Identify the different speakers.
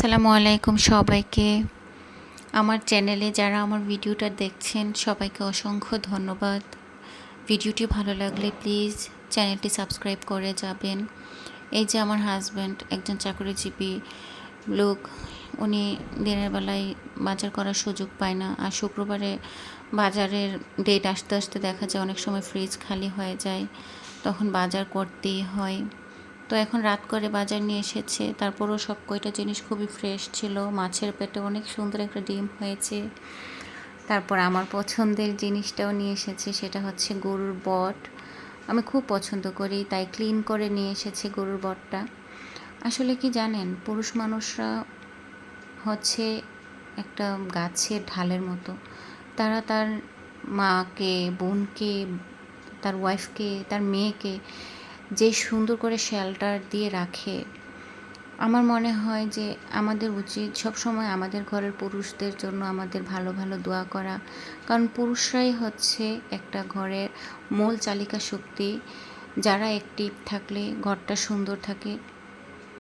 Speaker 1: আসসালামু আলাইকুম সবাইকে। আমার চ্যানেলে যারা আমার ভিডিওটা দেখছেন, সবাইকে অসংখ্য ধন্যবাদ। ভিডিওটি ভালো লাগলে প্লিজ চ্যানেলটি সাবস্ক্রাইব করে যাবেন। এই যে আমার হাজব্যান্ড, একজন চাকরিজীবী লোক, উনি দিনের বেলায় বাজার করার সুযোগ পায় না আর শুক্রবারে বাজারের ডেট আসতে আসতে দেখা যায় অনেক সময় ফ্রিজ খালি হয়ে যায়, তখন বাজার করতেই হয়। তো এখন রাত করে বাজার নিয়ে এসেছে। তারপরও সব কয়টা জিনিস খুবই ফ্রেশ ছিল। মাছের পেটে অনেক সুন্দর একটা ডিম হয়েছে। তারপর আমার পছন্দের জিনিসটাও নিয়ে এসেছে, সেটা হচ্ছে গরুর বট। আমি খুব পছন্দ করি, তাই ক্লিন করে নিয়ে এসেছে গরুর বটটা। আসলে কি জানেন, পুরুষ মানুষরা হচ্ছে একটা গাছের ঢালের মতো। তারা তার মাকে, বোনকে, তার ওয়াইফকে তার মেয়েকে যে সুন্দর করে শেল্টার দিয়ে রাখে, আমার মনে হয় যে আমাদের উচিত সবসময় আমাদের ঘরের পুরুষদের জন্য আমাদের ভালো ভালো দোয়া করা। কারণ পুরুষরাই হচ্ছে একটা ঘরের মূল চালিকা শক্তি। যারা অ্যাক্টিভ থাকলে, ঘরটা সুন্দর থাকে।